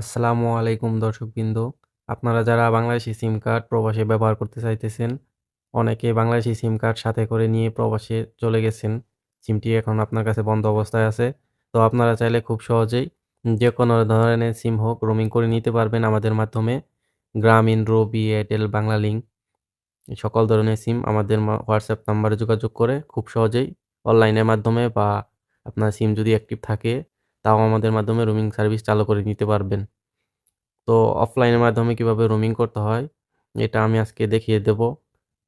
আসসালামু আলাইকুম দর্শকবৃন্দ। আপনারা যারা বাংলাদেশি সিম কার্ড প্রবাসে ব্যবহার করতে চাইতেছেন, অনেকে বাংলাদেশি সিম কার্ড সাথে করে নিয়ে প্রবাসে চলে গেছেন। সিমটি এখন আপনার কাছে বন্ধ অবস্থায় আছে। তো আপনারা চাইলে খুব সহজেই যে কোনো ধরনের সিম হোক রোমিং করে নিতে পারবেন আমাদের মাধ্যমে। গ্রামীণ, রবি, এয়ারটেল বাংলা লিঙ্ক সকল ধরনের সিম আমাদের হোয়াটসঅ্যাপ নাম্বারে যোগাযোগ করে খুব সহজেই অনলাইনের মাধ্যমে বা আপনার সিম যদি অ্যাক্টিভ থাকে তাও আমাদের মাধ্যমে রোমিং সার্ভিস চালু করে নিতে পারবেন। তো অফলাইনের মাধ্যমে কীভাবে রোমিং করতে হয়, এটা আমি আজকে দেখিয়ে দেব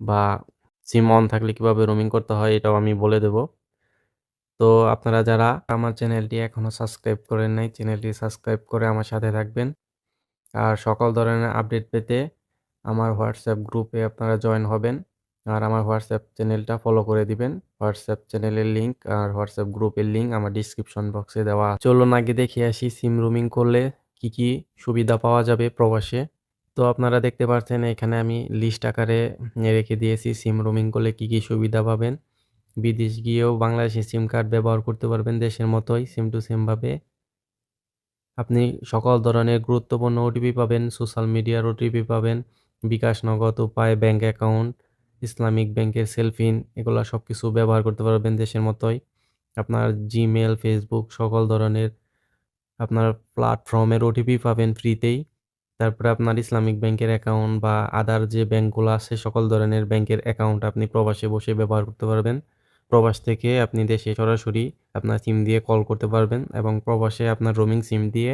বা সিম অন থাকলে কীভাবে রোমিং করতে হয়, এটাও আমি বলে দেব। তো আপনারা যারা আমার চ্যানেলটি এখনও সাবস্ক্রাইব করেন নাই চ্যানেলটি সাবস্ক্রাইব করে আমার সাথে থাকবেন। আর সকল ধরনের আপডেট পেতে আমার হোয়াটসঅ্যাপ গ্রুপে আপনারা জয়েন হবেন। আর আমার হোয়াটসঅ্যাপ চ্যানেলটা ফলো করে দিবেন। হোয়াটসঅ্যাপ চ্যানেলের লিঙ্ক আর হোয়াটসঅ্যাপ গ্রুপের লিঙ্ক আমার ডিসক্রিপশন বক্সে দেওয়া। চলুন আগে দেখে আসি সিম রুমিং করলে কি কি সুবিধা পাওয়া যাবে প্রবাসে। তো আপনারা দেখতে পাচ্ছেন এখানে আমি লিস্ট আকারে রেখে দিয়েছি সিম রুমিং করলে কি কি সুবিধা পাবেন। বিদেশ গিয়েও বাংলাদেশি সিম কার্ড ব্যবহার করতে পারবেন দেশের মতোই সিম টু সিমভাবে আপনি সকল ধরনের গুরুত্বপূর্ণ ওটিপি পাবেন সোশ্যাল মিডিয়ার ওটিপি পাবেন, বিকাশ নগদ উপায় ব্যাঙ্ক অ্যাকাউন্ট ইসলামিক ব্যাংকের সেলফিন এগুলো সব কিছু ব্যবহার করতে পারবেন দেশের মতোই। আপনার জিমেল ফেসবুক সকল ধরনের আপনার প্ল্যাটফর্মের ওটিপি পাবেন ফ্রিতেই তারপরে আপনার ইসলামিক ব্যাংকের অ্যাকাউন্ট বা আদার যে ব্যাংকগুলো আছে সকল ধরনের ব্যাংকের অ্যাকাউন্ট আপনি প্রবাসে বসে ব্যবহার করতে পারবেন। প্রবাস থেকে আপনি দেশে সরাসরি আপনার সিম দিয়ে কল করতে পারবেন এবং প্রবাসে আপনার রোমিং সিম দিয়ে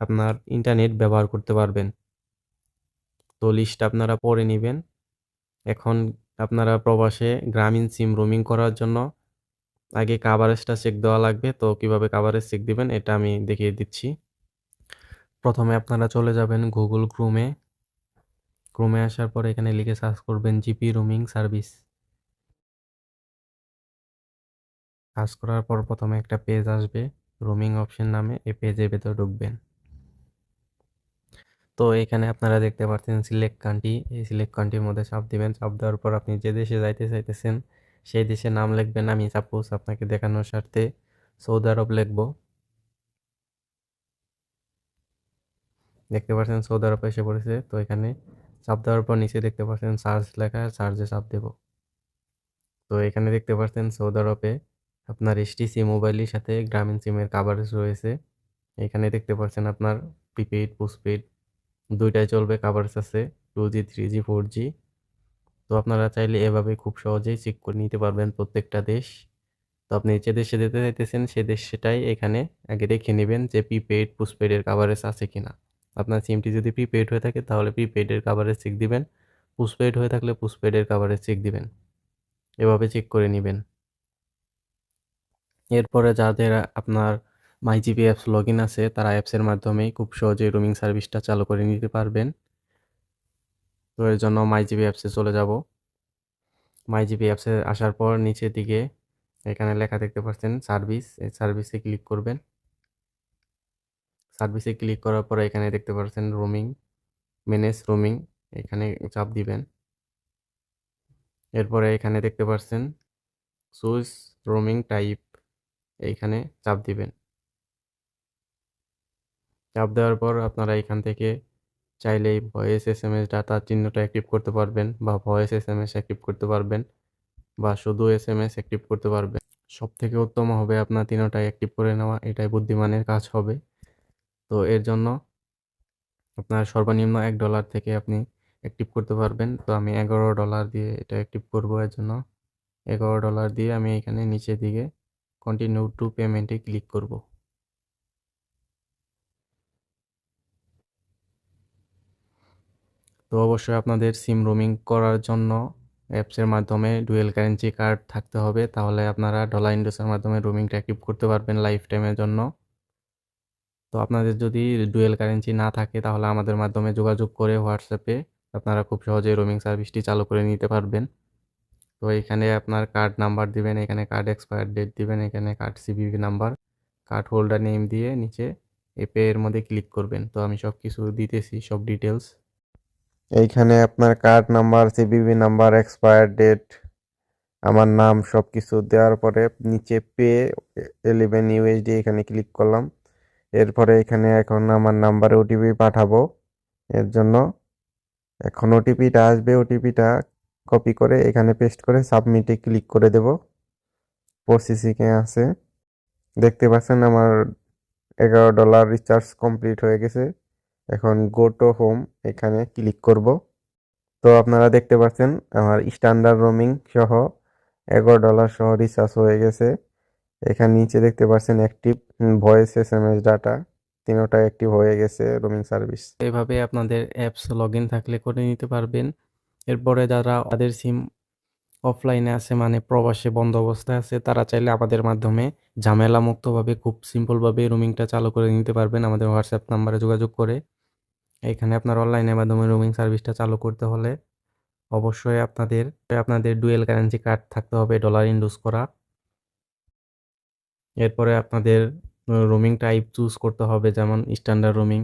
আপনার ইন্টারনেট ব্যবহার করতে পারবেন। তো লিস্ট আপনারা পড়ে নেবেন। এখন আপনারা প্রবাসে গ্রামীণ সিম রোমিং করার জন্য আগে কাভারেজটা চেক দেওয়া লাগবে। তো কীভাবে কাভারেজ চেক দিবেন এটা আমি দেখিয়ে দিচ্ছি। প্রথমে আপনারা চলে যাবেন গুগল ক্রোমে ক্রোমে আসার পর এখানে লিখে সার্চ করবেন জিপি রোমিং সার্ভিস সার্চ করার পর প্রথমে একটা পেজ আসবে রোমিং অপশন নামে। এই পেজের ভেতর ঢুকবেন। তো এখানে আপনারা দেখতে পাচ্ছেন সিলেক্ট কান্ট্রি এই সিলেক্ট কান্ট্রির মধ্যে চাপ দিবেন। চাপ দেওয়ার পর আপনি যে দেশে যাইতে চাইতেছেন, সেই দেশের নাম লিখবেন। আমি সাপোজ আপনাকে দেখানোর স্বার্থে সৌদি আরব লিখব। দেখতে পাচ্ছেন সৌদি আরব এসে পড়েছে। তো এখানে চাপ দেওয়ার পর নিচে দেখতে পাচ্ছেন চার্জ লেখা চার্জে চাপ দেব। তো এখানে দেখতে পাচ্ছেন সৌদি আরবে আপনার এসটিসি মোবাইলের সাথে গ্রামীণ সিমের কাভারেজ রয়েছে। এখানে দেখতে পাচ্ছেন আপনার প্রিপেইড পোস্টপেড দুইটাই চলবে কাভারেজ আছে two G three G four G তো আপনারা চাইলে এভাবে খুব সহজেই চেক করে নিতে পারবেন প্রত্যেকটা দেশ। তো আপনি যে দেশে যেতে চাইতেছেন, সে দেশ সেটাই এখানে আগে দেখে নেবেন যে প্রিপেইড পোস্টপেডের কাভারেজ আছে কি না আপনার সিমটি যদি প্রিপেইড হয়ে থাকে, তাহলে প্রিপেইডের কাভারেজ চেক দিবেন। পোস্টপেড হয়ে থাকলে পোস্টপেডের কাভারেজ চেক দিবেন। এভাবে চেক করে নেবেন। এরপরে যাদের আপনার my GP apps log in আছে, তারা অ্যাপসের মাধ্যমে খুব সহজেই রোমিং সার্ভিসটা চালু করে নিতে পারবেন। তো এর জন্য মাই জিপি অ্যাপসে চলে যাব। মাই জিপি অ্যাপসে আসার পর নিচের দিকে এখানে লেখা দেখতে পাচ্ছেন সার্ভিস এই সার্ভিসে ক্লিক করবেন। সার্ভিসে ক্লিক করার পর এখানে দেখতে পাচ্ছেন রোমিং ম্যানেজ রোমিং এখানে চাপ দিবেন। এরপরে এখানে দেখতে পাচ্ছেন সুইচ রোমিং টাইপ এইখানে চাপ দিবেন। চাপ দেওয়ার পর আপনারা এখান থেকে চাইলেই voice S M S data চিহ্নটা অ্যাক্টিভ করতে পারবেন বা voice S M S active করতে পারবেন বা শুধু এস এম এস অ্যাক্টিভ করতে পারবেন। সব থেকে উত্তম হবে আপনার তিনোটাই অ্যাক্টিভ করে নেওয়া, এটাই বুদ্ধিমানের কাজ হবে। তো এর জন্য আপনার সর্বনিম্ন এক ডলার থেকে আপনি অ্যাক্টিভ করতে পারবেন। তো আমি এগারো ডলার দিয়ে এটা অ্যাক্টিভ করব এর জন্য। এগারো ডলার দিয়ে আমি এখানে নিচের দিকে কন্টিনিউ টু পেমেন্টে ক্লিক করব। তো অবশ্যই আপনাদের সিম রোমিং করার জন্য অ্যাপসের মাধ্যমে ডুয়েল কারেন্সি কার্ড থাকতে হবে। তাহলে আপনারা ডলার ইন্ডোসের মাধ্যমে রোমিংটা অ্যাক্টিভ করতে পারবেন লাইফ টাইমের জন্য। তো আপনাদের যদি ডুয়েল কারেন্সি না থাকে, তাহলে আমাদের মাধ্যমে যোগাযোগ করে হোয়াটসঅ্যাপে আপনারা খুব সহজেই রোমিং সার্ভিসটি চালু করে নিতে পারবেন। তো এখানে আপনার কার্ড নাম্বার দিবেন, এখানে কার্ড এক্সপায়ার ডেট দিবেন, এখানে card CVV number card holder name দিয়ে নিচে এপে এর মধ্যে ক্লিক করবেন। তো আমি সব কিছু দিতেছি, সব ডিটেলস এইখানে আপনার card number CVV number expire date আমার নাম সব কিছু দেওয়ার পরে নিচে পে এলেভেন ইউএসডি এখানে ক্লিক করলাম। এরপরে এখানে এখন আমার নাম্বারে ওটিপি পাঠাবো। এর জন্য এখন ওটিপিটা আসবে ওটিপিটা কপি করে এখানে পেস্ট করে সাবমিটে ক্লিক করে দেব। প্রসেসিংয়ে আছে। দেখতে পাচ্ছেন আমার এগারো ডলার রিচার্জ কমপ্লিট হয়ে গেছে। এখন গো টু হোম এখানে ক্লিক করব। তো আপনারা দেখতে পাচ্ছেন আমার স্ট্যান্ডার্ড রোমিং সহ এগারো ডলার সহ রিচার্জ হয়ে গেছে। এখানে নিচে দেখতে পাচ্ছেন active voice S M S data তিনোটা অ্যাক্টিভ হয়ে গেছে রোমিং সার্ভিস এভাবে আপনাদের অ্যাপস লগ থাকলে করে নিতে পারবেন। এরপরে যারা তাদের সিম অফলাইনে আছে মানে প্রবাসে বন্ধ অবস্থায় আছে, তারা চাইলে আমাদের মাধ্যমে ঝামেলা মুক্তভাবে খুব সিম্পলভাবে রোমিংটা চালু করে নিতে পারবেন। আমাদের হোয়াটসঅ্যাপ নাম্বারে যোগাযোগ করে। এখানে আপনার অনলাইনের মাধ্যমে রোমিং সার্ভিসটা চালু করতে হলে অবশ্যই আপনাদের আপনাদের ডুয়েল কারেন্সি কার্ড থাকতে হবে ডলার ইন্ডুস করা। এরপরে আপনাদের রোমিং টাইপ চুজ করতে হবে, যেমন standard roaming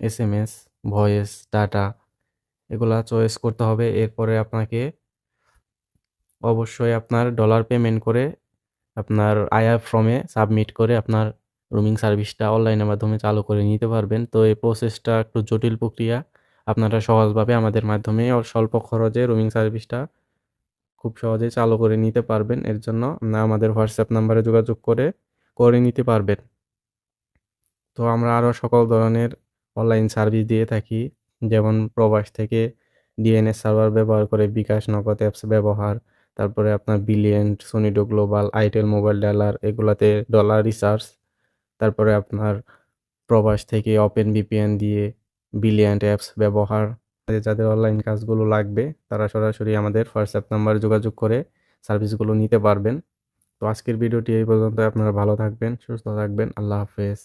S M S voice data এগুলা চয়েস করতে হবে। এরপরে আপনাকে অবশ্যই আপনার ডলার পেমেন্ট করে আপনার আইআর ফর্মে সাবমিট করে আপনার রুমিং সার্ভিসটা অনলাইনের মাধ্যমে চালু করে নিতে পারবেন। তো এই প্রসেসটা একটু জটিল প্রক্রিয়া। আপনারা সহজভাবে আমাদের মাধ্যমে স্বল্প খরচে রুমিং সার্ভিসটা খুব সহজে চালু করে নিতে পারবেন। এর জন্য আমাদের হোয়াটসঅ্যাপ নাম্বারে যোগাযোগ করে করে নিতে পারবেন। তো আমরা আরও সকল ধরনের অনলাইন সার্ভিস দিয়ে থাকি। যেমন প্রবাস থেকে ডিএনএস সার্ভার ব্যবহার করে বিকাশ নগদ অ্যাপস ব্যবহার। তারপরে আপনার বিলিয়েন্ট সোনিডো গ্লোবাল আইটেল মোবাইল ডালার এগুলাতে ডলার রিচার্জ তারপরে আপনার প্রবাস থেকে ওপেন ভিপিএন দিয়ে বিলিয়ান্ট অ্যাপস ব্যবহার যাদের অনলাইন কাজগুলো লাগবে, তারা সরাসরি আমাদের হোয়াটসঅ্যাপ নাম্বারে যোগাযোগ করে সার্ভিসগুলো নিতে পারবেন। তো আজকের ভিডিওটি এই পর্যন্ত আপনারা ভালো থাকবেন, সুস্থ থাকবেন। আল্লাহ হাফেজ।